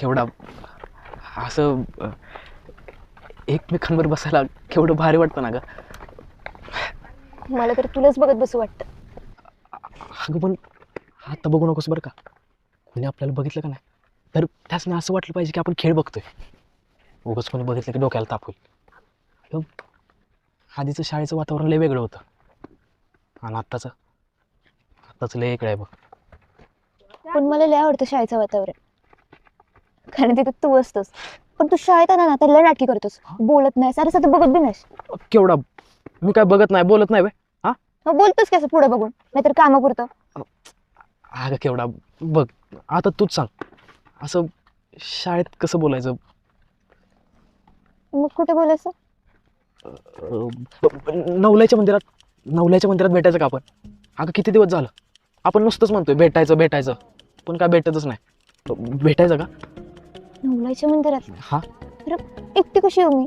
केवढा असं एकमेकांवर बसायला केवढं भारी वाटतं ना ग. मला तर तुलाच बघत बसू वाटतं. अगं पण आता बघू नकोस बरं का. कोणी आपल्याला बघितलं का नाही? तर त्याचनं असं वाटलं पाहिजे की आपण खेळ बघतोय. उगाच कोणी बघितलं की डोक्याला ताप होईल. आधीचं शाळेचं वातावरण लय वेगळं होतं. आणि आत्ताचं? आत्ताचं लय वेगळं आहे बघ. पण मला लय आवडतं शाळेचं वातावरण. कारण तिथे तू असतोस. पण तू शाळेत आला ना तर लय नाटकी करतोस. बोलत नाही सारं सारं बघत बी नाहीस. केवढा? मी काय बघत नाही बोलत नाही बे हा? मग बोलतोस की असं पुढे बघून. नाहीतर कामं पुरतं अगं केवढा? बघ आता तूच सांग. असं शाळेत कसं बोलायचं? मग कुठे बोलायचं? अं, नवल्याच्या मंदिरात नवल्याच्या मंदिरात भेटायचं का आपण? अगं किती दिवस झालं? आपण नुसतंच म्हणतोय भेटायचं भेटायचं. पण काय भेटतच नाही. भेटायचं का? नवलाच्या मंदिरात. हा? एकटी कशी येऊ मी